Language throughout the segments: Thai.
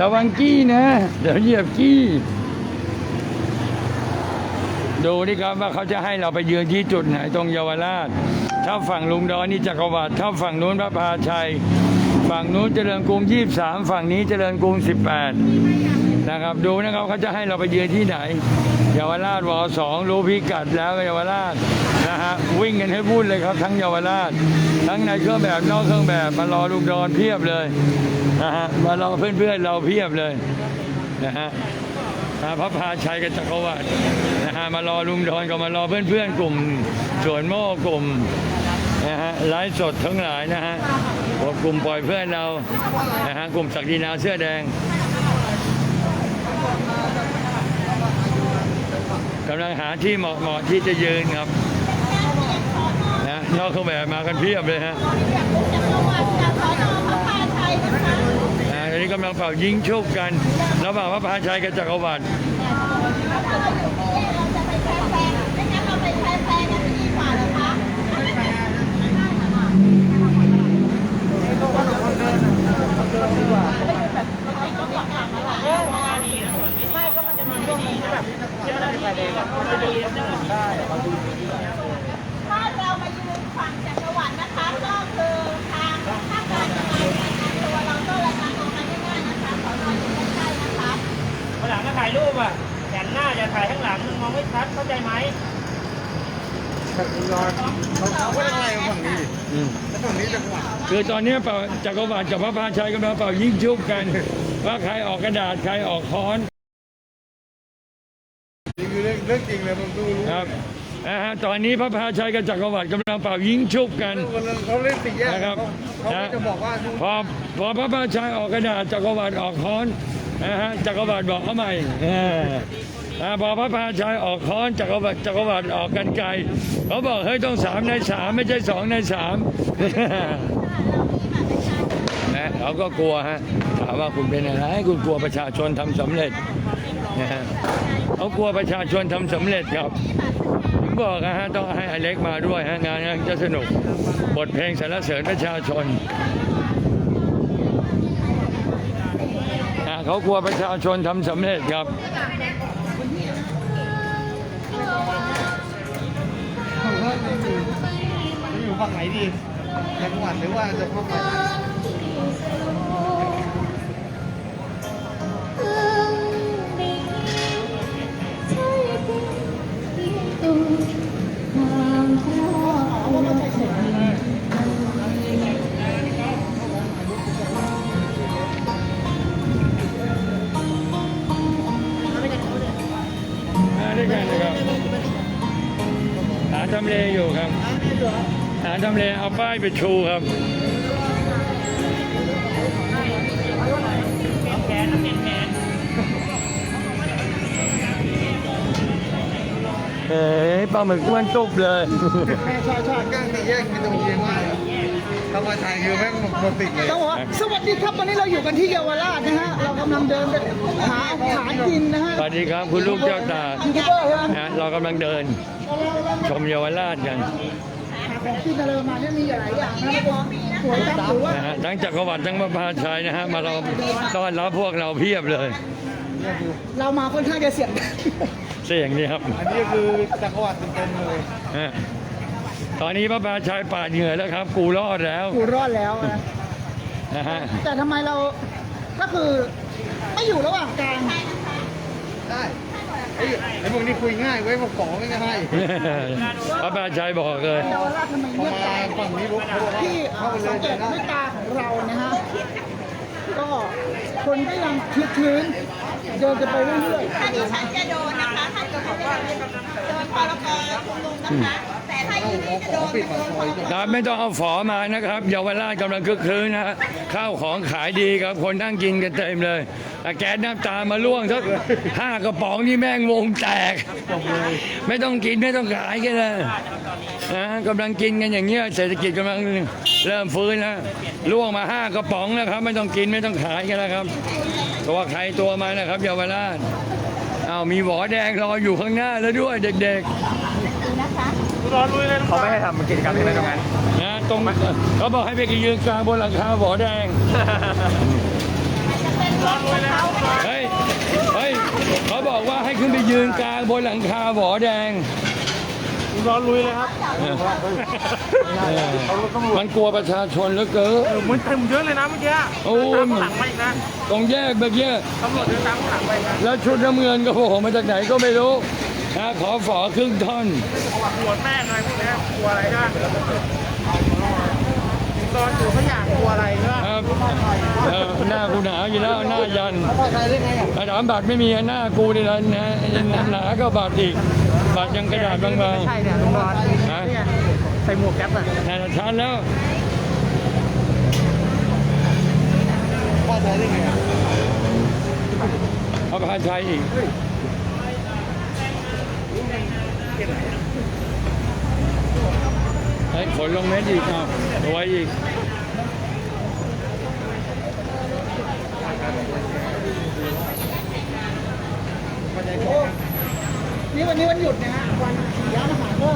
ระวังกี้นะ เดี๋ยวเหยียบกี้ ดูนี่ครับว่าเขาจะให้เราไปยืนที่จุดไหนตรงเยาวราช ถ้าฝั่งลุงดอนนี่จักรวรรดิถ้าฝั่งนู้นพระพาชัย ฝั่งนู้นเจริญกรุงยี่สามฝั่งนี้เจริญกรุงสิบแปด นะครับดูนะครับเขาจะให้เราไปยืนที่ไหนเยาวราชวสองรู้พิกัดแล้วเยาวราชนะฮะวิ่งกันให้วุ่นเลยครับ ทั้งเยาวราช ทั้งในเครื่องแบบนอกเครื่องแบบมารอลุงดอนเพียบเลยนะฮะมารอเพื่อนๆเราเพียบเลยนะฮะพระพาชัยกับจักรวรรดินะฮะมารอลุงดอนก็มารอเพื่อนๆกลุ่มสวนโม่กลุ่มนะฮะไลฟ์สดทั้งหลายนะฮะพวกกลุ่มปล่อยเพื่อนเรานะฮะกลุ่มศักดินาเสื้อแดง กำลังหาที่เหมาะๆที่จะยืนครับนะนอกเครื่องแบบมากันเพียบเลยฮะอ่าตอนนี้กำลังเป่ายิงชุบกันระหว่างพระพาชัยกับจักรวรรดิ ถ้าเรามายืนฝั่งจักรวรรดินะคะก็คือทางถ้าการจะมารายงานตัวเราก็รายงานตัวกันง่ายๆนะคะขอรออยู่ใกล้ๆนะคะ วันหลังก็ถ่ายรูปอะแขนหน้าอย่าถ่ายข้างหลังมันมองไม่ชัดเข้าใจไหม เขาก็ยังไงฝั่งนี้อืมแล้วฝั่งนี้จังหวัดคือตอนนี้เป่าจักรวรรดิกับพระพาชัยกำลังเป่ายิงชุบกัน ว่าใครออกกระดาษใครออกค้อน นี่คือเรื่องเรื่องจริงเลยผมดูรู้ครับนะฮะตอนนี้พระพาชัยกับจักรวรรดิกำลังเป่ายิงชุบกันวันนั้นเขาเล่นสี่แยกนะครับ เขาเขาก็จะบอกว่าดูพอพอพระพาชัยออกกระดาษจักรวรรดิออกค้อนนะฮะจักรวรรดิบอกเอาใหม่เอออ่า พอพระพาชัยออกค้อนจักรวรรดิจักรวรรดิออกกันไกลเขาบอกเฮ้ยต้องสามในสามไม่ใช่สองในสามนะเขาก็กลัวฮะถามว่าคุณเป็นอะไรคุณกลัวประชาชนทำสำเร็จนะฮะเขากลัวประชาชนทำสำเร็จครับถึงบอกนะฮะต้องให้อเล็กมาด้วยฮะงานจะสนุกบทเพลงสรรเสริญประชาชนเขากลัวประชาชนทำสำเร็จครับ ฝั่งไหนดีจังหวัดหรือว่าจะเข้าไปมาด้วยกันนะครับหาทำเลอยู่ครับ หาทำเลเอาป้ายไปชูครับแขนแขนแขนเอ๋ปลาหมึกอ้วนตุบเลย ชอบชอบก้างสี่แยกมีตรงเยียงมากถ้ามาไทยคือแม่งหมดติดเลยต้องบอกว่าสวัสดีครับวันนี้เราอยู่กันที่เยาวราชนะฮะ เรากำลังเดินไปหาหากินนะฮะสวัสดีครับคุณลูกเจ้าตายูทูบเบอร์ครับนะเรากำลังเดิน ชมเยาวราชกันหา ของกินอะไรมาเนี่ยมีหลายอย่างนะสวยจังหรือว่านะฮะทั้งจักรวรรดิทั้งพระพาชัยนะฮะมาเราต้อนรับพวกเราเพียบเลย เรามาค่อนข้างจะเสี่ยงเสียงนี่ครับอันนี้คือจักรวรรดิเต็มๆเลยฮะตอนนี้พระพาชัยปาดเหงื่อแล้วครับ กูรอดแล้วกูรอดแล้วนะนะฮะแต่ทำไมเราก็คือไม่อยู่ระหว่างกลาง ได้ ไอ้ไอ้พวกนี้คุยง่ายไว้ยมาขอไม่ง่ายพระพาชัยบอกเลย เยาวราชทำไมพอเงียบมาไปฝั่งนี้ปุ๊บเขาบอกว่าที่เข้าไปเลสัยงเกเจอตได้ด้วยตาของเรานะฮะก็คนก็ยังคลึกคลื้นเดินกันไปเรื่อยๆถ้าดิฉันจะโดนนะคะท่านก็บอกว่าโดนพรกชุมนุมนะคะ ครับไม่ต้องเอาฝอมานะครับเยาวราชกำลังคึกคืนนะฮะข้าวของขายดีครับคนนั่งกินกันเต็มเลยแต่แก๊สน้ำตามาล่วงสักห้ากระป๋องนี่แม่งวงแตก ไม่ต้องกินไม่ต้องขายกันเลยนะกำลังกินกันอย่างเงี้ยเศรษฐกิจกำลังเริ่มฟื้นแล้วล่วงมาห้ากระป๋องแล้วครับ ไม่ต้องกินไม่ต้องขายกันแล้วครับตัวใครตัวมันนะครับเยาวราชอ้าวมีหวอแดงรออยู่ข้างหน้าแล้วด้วยเด็กๆ ร้อนลุยเลยเขาไม่ให้ทำกิจกรรมที่ไหนตรงนั้นนะตรงเขาบอกให้ไปยืนกลางบนหลังคาหวอแดงจะเป็นเขาไม่ได้เฮ้ยเฮ้ยเขาบอกว่าให้ขึ้นไปยืนกลางบนหลังคาหวอแดงร้อนลุยเลยครับเออมันกลัวประชาชนเหลือเกินเออมันเต็มเยอะเลยนะเมื่อกี้โอ้ยตามข้างหลังไปอีกนะตรงแยกเมื่อกี้ตำรวจเดินตามข้างหลังไปอีกนะแล้วชุดน้ำเงินก็โผล่มาจากไหนก็ไม่รู้ นะขอฝอครึ่งท่อนกลัวแม่งอะไรพวกเนี้ยกลัวอะไรนะตอนอยู่เขาอยากกลัวอะไรใช่ไหมครับเออหน้ากูหนาอยู่แล้วหน้ายันพอใจได้ไงอะอาถามบัตรไม่มีหน้ากูนี่ละนะหนาก็บัตรอีกบัตรยังกระดาษบางไม่ใช่เนี่ยลุงรอนๆฮะเนี่ยใส่หมวกแก๊ปอะนั่นนะชันแล้วพอใจได้ไงอะพระพาชัยอีก ไอ้ขนลงเม็ดอีกครับตัวอีกนี่วันนี้วันหยุดนะฮะวันร้านอาหารก็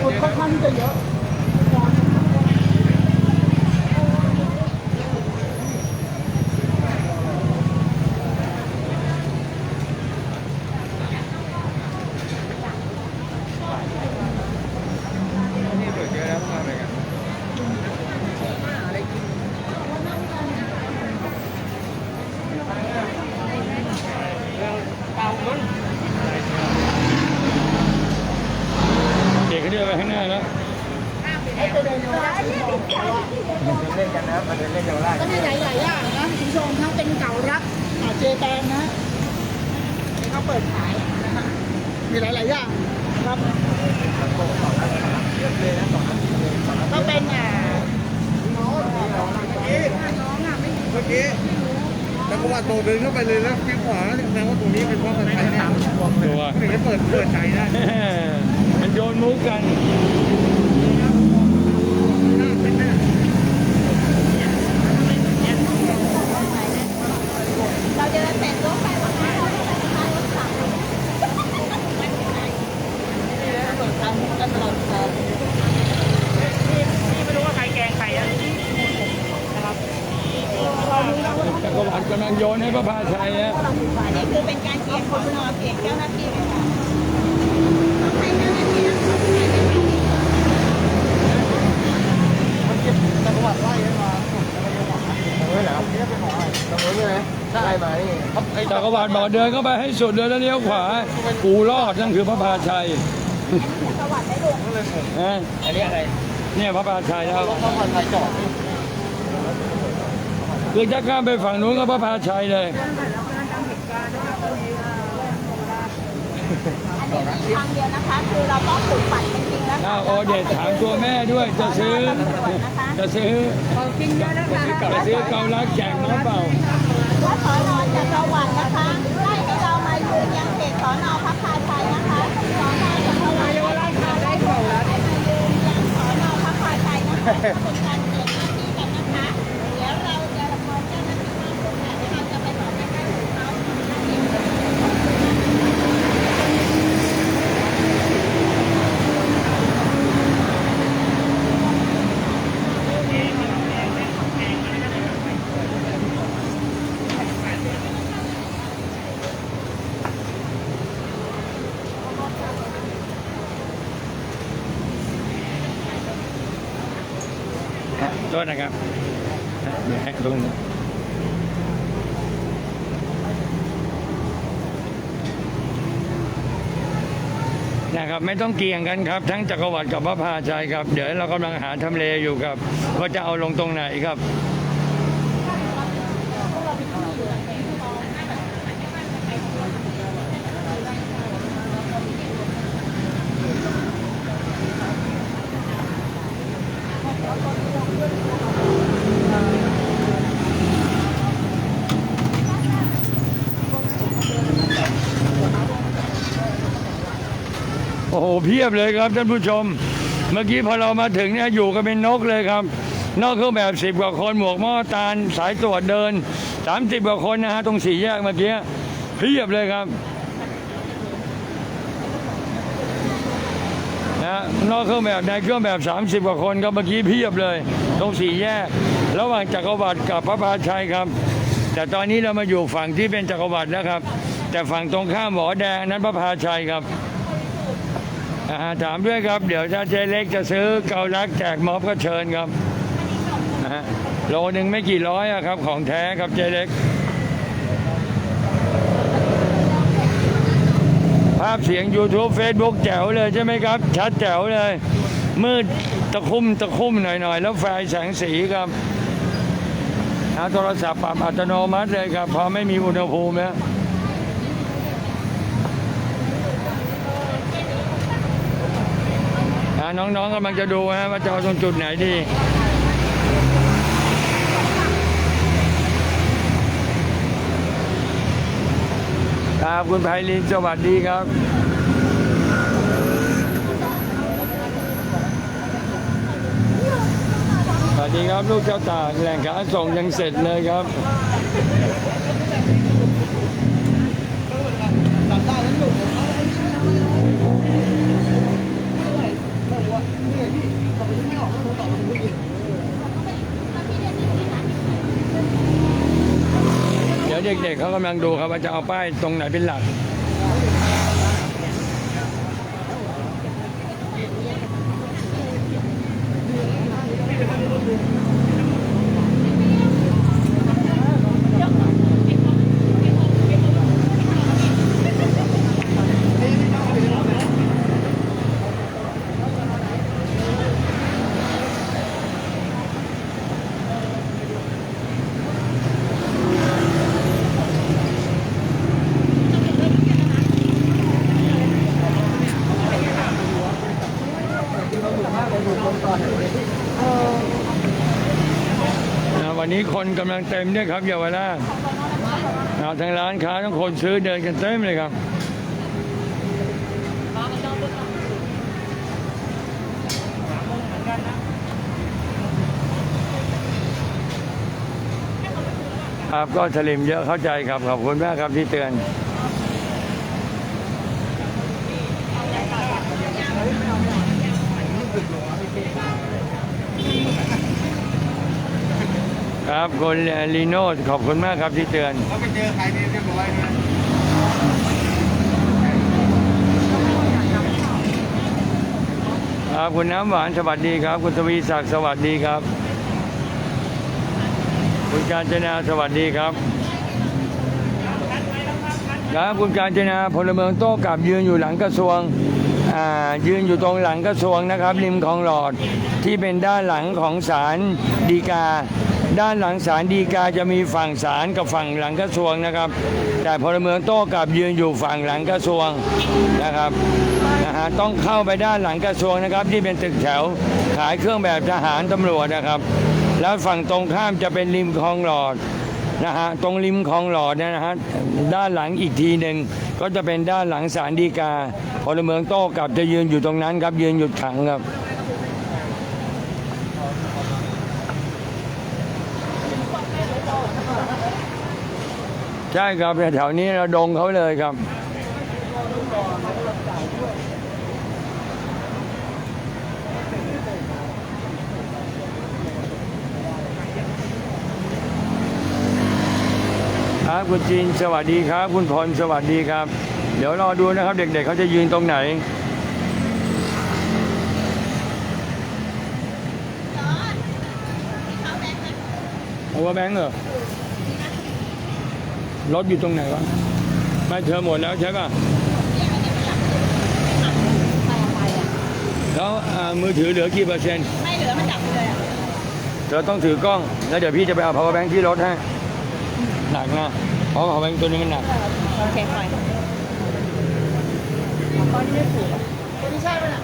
คนค่อนข้างที่จะเยอะ นี่เปิดเยอะแล้วมาอะไรกัน เด็กเขาเดินไปข้างหน้าแล้ว เล่นกันนะมาเดินเล่นเยาวราชก็มีหลายๆอย่างนะคุณผู้ชมทั้งเป็นเก่ารักอ่าเจแปนนะนี่เขาเปิดขายนะฮะมีหลายๆอย่างครับก็เป็นอ่าเมื่อกี้แต่ประวัติโตเดินเข้าไปเลยแล้วคิ้วขวาแสดงว่าตรงนี้เป็นเพราะคนไทยแน่ตัวถึงจะเปิดเปิดใจได้มันโยนมุกกัน เราเดินเสร็จรถไปวันนี้เราจะไปทานรถสั่ง นี่ไม่รู้ว่าใครแกล้งใครอะนะครับ จักรวรรดิกำลังโยนให้พระพาชัยนะ อันนี้คือเป็นการเกียงคนนอนเกียงเจ้าหน้าที่ไหมคะต้องให้เจ้าหน้าที่นะคะ แต่ประวัติไล่กันมาเฮ้ยเหรอนี่เป็นหมอตำรวจใช่ไหมใช่มานี่ไอ้ จั กรวรรดิบอกเดินเข้าไปให้สุดเลยแล้วเลี้ยวขวา กูรอดนั่นคือพระพาชัยประวัติได้ดูก็เลยผมนะอันนี้อะไร เนี่ยพระพาชัยแล้วต้องมาไทยจอดคือจะข้ามไปฝั่งนู้นก็พระพาชัยเลยอันนี้มีทางเดียวนะคะคือเราต้องปลูกฝังจริงๆแล้วอ้าวโอเดตถามตัวแม่ด้วยจะซื้อ จะซื้อกินเยอะนะคะจะซื้อเกาลัดแจกน้องเปล่า ว่าสอนอจักรวรรดินะคะไล่ให้เรามายืนยังเขตสอนอพระพาชัยนะคะสอนอจักรวรรดิค่ะได้ของแล้วให้มายืนยังสอนอพระพาชัยนะคะเป็นการเปลี่ยนหน้าที่กันนะคะ เดี๋ยวเราจะพอเจ้าหน้าที่มาตรงไหนเราจะไปบอกให้เขา นะครับเดี๋ยวให้ตรงนี้นะครับไม่ต้องเกี่ยงกันครับ ทั้งจักรวรรดิกับพระพาชัยครับ เดี๋ยวเรากำลังหาทำเลอยู่ครับ ว่าจะเอาลงตรงไหนครับ โอ้โหเพียบเลยครับท่านผู้ชม เมื่อกี้พอเรามาถึงเนี่ยอยู่กันเป็นนกเลยครับ นอกเครื่องแบบสิบกว่าคนหมวกหม้อตาลสายตรวจเดินสามสิบกว่าคนนะฮะตรงสี่แยกเมื่อกี้เพียบเลยครับนะนอกเครื่องแบบในเครื่องแบบ 30 กว่าคนครับเมื่อกี้เพียบเลย ตรงสี่แยก ระหว่างจักรวรรดิกับพระพาชัยครับ แต่ตอนนี้เรามาอยู่ฝั่งที่เป็นจักรวรรดิแล้วครับ แต่ฝั่งตรงข้ามหมอแดงนั้นพระพาชัยครับาถามด้วยครับ เดี๋ยวถ้าเจเล็กจะซื้อเกาลักแจกม็อบก็เชิญครับโลหนึ่งไม่กี่ร้อยอะครับ ของแท้ครับเจเล็ก ภาพเสียง YouTube Facebook แจ๋วเลยใช่ไหมครับ ชัดแจ๋วเลย มืด ตะคุ่มตะคุ่มหน่อยๆ แล้วไฟแสงสีครับเอาโทรศัพท์ปรับอัตโนมัติเลยครับ พอไม่มีอุณหภูมิแล้วน้องๆกำลังจะดูฮะว่าจะเอาตรงจุดไหนดีครับคุณไพลินสวัสดีครับ สวัส ดีครับลูกเจ้าตากแหล่งขาส่งยังเสร็จเลยครับเดี๋ยวเด็กๆเขากำลังดูครับว่าจะเอาป้ายตรงไหนเป็นหลัก นี้คนกำลังเต็มด้วยครับเยาวราชทางร้านค้าทั้งคนซื้อเดินกันเต็มเลยครับครับก็สลิมเยอะเข้าใจครับขอบคุณมากครับที่เตือน ครับคุณลีโน่ขอบคุณมากครับที่เตือนเขาไปเจอใครนี่เรียบร้อยเลยครับคุณน้ำหวานสวัสดีครับ คุณทวีศักดิ์สวัสดีครับ คุณการจนาสวัสดีครับครับคุณการจนาพลเมืองโต้กลับยืนอยู่หลังกระทรวงอ่ายืนอยู่ตรงหลังกระทรวงนะครับริมคลองหลอดที่เป็นด้านหลังของศาลฎีกา ด้านหลังศาลฎีกาจะมีฝั่งศาลกับฝั่งหลังกระทรวงนะครับ แต่พลเมืองโต้กลับยืนอยู่ฝั่งหลังกระทรวงนะครับนะฮะต้องเข้าไปด้านหลังกระทรวงนะครับที่เป็นตึกแถวขายเครื่องแบบทหารตำรวจนะครับ แล้วฝั่งตรงข้ามจะเป็นริมคลองหลอดนะฮะตรงริมคลองหลอดเนี่ยนะฮะด้านหลังอีกทีหนึ่งก็จะเป็นด้านหลังศาลฎีกาพลเมืองโต้กลับจะยืนอยู่ตรงนั้นครับยืนหยุดขังครับ ใช่ครับแถวนี้เราดงเขาเลยครับ ครับคุณจีนสวัสดีครับ คุณพลสวัสดีครับ เดี๋ยวรอดูนะครับ เด็กๆเขาจะยืนตรงไหนเอาว่าแบงค์เหรอ รถอยู่ตรงไหนวะไม่เธอหมดแล้วใช่ป่ะแล้วอ่ามือถือเหลือกี่เปอร์เซ็นต์ไม่เหลือมันดับเลยอะเธอต้องถือกล้อง แล้วเดี๋ยวพี่จะไปเอา power bank ที่รถให้หนักนะเพราะ power bank ตัวนี้มันหนักโอเคปล่อยไม่ใช่ไหมล่ะ